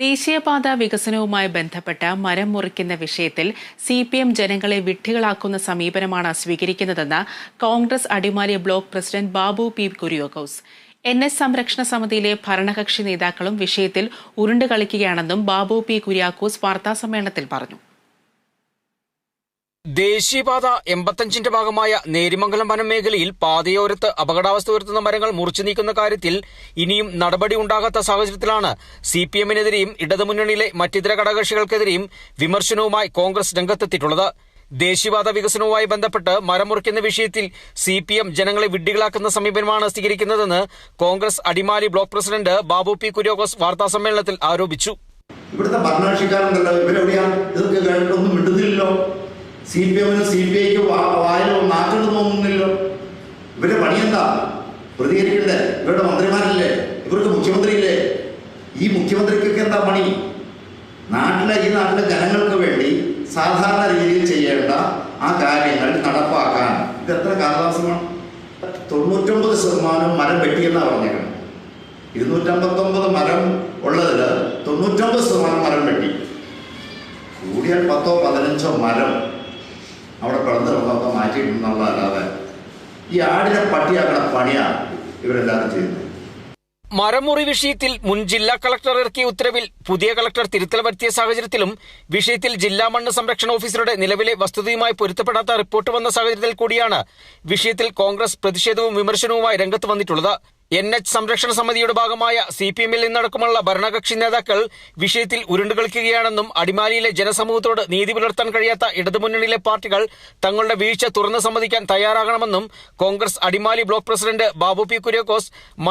ദേശീയപാത വികസനവുമായി ബന്ധപ്പെട്ട മരം മുറിക്കുന്ന വിഷയത്തിൽ സി പി എം ജനങ്ങളെ വിഡ്ഢികളാക്കുന്ന സമീപനമാണ് സ്വീകരിക്കുന്നതെന്ന് Congress Adimali block president Babu P Kuriakose. N S സംരക്ഷണ സമിതിയിലെ ഭരണകക്ഷി നേതാക്കളും വിഷയത്തിൽ ഉരുണ്ടുകളിക്കുകയാണെന്നും ബാബു പി കുര്യാക്കോസ് വാർത്താസമ്മേളനത്തിൽ പറഞ്ഞു. ദേശീയപാത എൺപത്തഞ്ചിന്റെ ഭാഗമായ നേരിമംഗലം വനമേഖലയിൽ പാതയോരത്ത് അപകടാവസ്ഥ ഉയർത്തുന്ന മരങ്ങൾ മുറിച്ചു നീക്കുന്ന കാര്യത്തിൽ ഇനിയും നടപടി ഉണ്ടാകാത്ത സാഹചര്യത്തിലാണ് സി പി എമ്മിനെതിരെയും ഇടതുമുന്നണിയിലെ മറ്റിതര ഘടകകക്ഷികൾക്കെതിരെയും വിമർശനവുമായി കോൺഗ്രസ് രംഗത്തെത്തിയിട്ടുള്ളത്. ദേശീയപാത വികസനവുമായി ബന്ധപ്പെട്ട് മരം മുറിക്കുന്ന വിഷയത്തിൽ സി പി എം ജനങ്ങളെ വിഡ്ഢികളാക്കുന്ന സമീപനമാണ് സ്വീകരിക്കുന്നതെന്ന് Congress Adimali block president Babu P Kuriakose വാർത്താസമ്മേളനത്തിൽ ആരോപിച്ചു. ഇവിടുത്തെ ഭരണകക്ഷിക്കാരൻ ഇവരെവിടെയാണ്? ഇതൊക്കെ കേട്ടിട്ടൊന്നും മിണ്ടുന്നില്ലല്ലോ. സി പി എമ്മിന് സി പി ഐക്ക് വായിലോ തോന്നുന്നില്ലല്ലോ ഇവരുടെ പണിയെന്താ പ്രതികരിക്കണ്ടേ? ഇവരുടെ മന്ത്രിമാരില്ലേ? ഇവർക്ക് മുഖ്യമന്ത്രിയില്ലേ? ഈ മുഖ്യമന്ത്രിക്കൊക്കെ എന്താ പണി? നാട്ടിലെ ഈ നാട്ടിലെ ജനങ്ങൾക്ക് വേണ്ടി സാധാരണ രീതിയിൽ ചെയ്യേണ്ട ആ കാര്യങ്ങൾ നടപ്പാക്കാൻ. ഇത് എത്ര കാലതാമസമാണ്? തൊണ്ണൂറ്റൊമ്പത് ശതമാനം മരം വെട്ടിയെന്നാണ് പറഞ്ഞേക്കണം ഇരുന്നൂറ്റമ്പത്തൊമ്പത് മരം ഉള്ളതിൽ തൊണ്ണൂറ്റൊമ്പത് ശതമാനം മരം വെട്ടി. കൂടിയാൽ പത്തോ പതിനഞ്ചോ മരം കിടന്നിറങ്ങൊക്കെ എന്നുള്ളതല്ലാതെ ഈ ആടിനെ പട്ടിയാക്കണ പണിയാണ് ഇവരെല്ലാവരും ചെയ്യുന്നത്. മരമുറി വിഷയത്തിൽ മുൻ ജില്ലാ കളക്ടർ ഇറക്കിയ ഉത്തരവിൽ പുതിയ കളക്ടർ തിരുത്തൽ വരുത്തിയ സാഹചര്യത്തിലും വിഷയത്തിൽ ജില്ലാ മണ്ണ് സംരക്ഷണ ഓഫീസറുടെ നിലവിലെ വസ്തുതയുമായി പൊരുത്തപ്പെടാത്ത റിപ്പോർട്ട് വന്ന സാഹചര്യത്തിൽ കൂടിയാണ് വിഷയത്തിൽ കോൺഗ്രസ് പ്രതിഷേധവും വിമർശനവുമായി രംഗത്ത് വന്നിട്ടുള്ളത്. എൻ എച്ച് സംരക്ഷണ സമിതിയുടെ ഭാഗമായ സി പി എമ്മിൽ നിന്നടക്കമുള്ള ഭരണകക്ഷി നേതാക്കൾ വിഷയത്തിൽ ഉരുണ്ടുകളിക്കുകയാണെന്നും അടിമാലിയിലെ ജനസമൂഹത്തോട് നീതി പുലർത്താൻ കഴിയാത്ത ഇടതുമുന്നണിയിലെ പാർട്ടികൾ തങ്ങളുടെ വീഴ്ച തുറന്നു സമ്മതിക്കാൻ തയ്യാറാകണമെന്നും Congress Adimali block president Babu P Kuriakose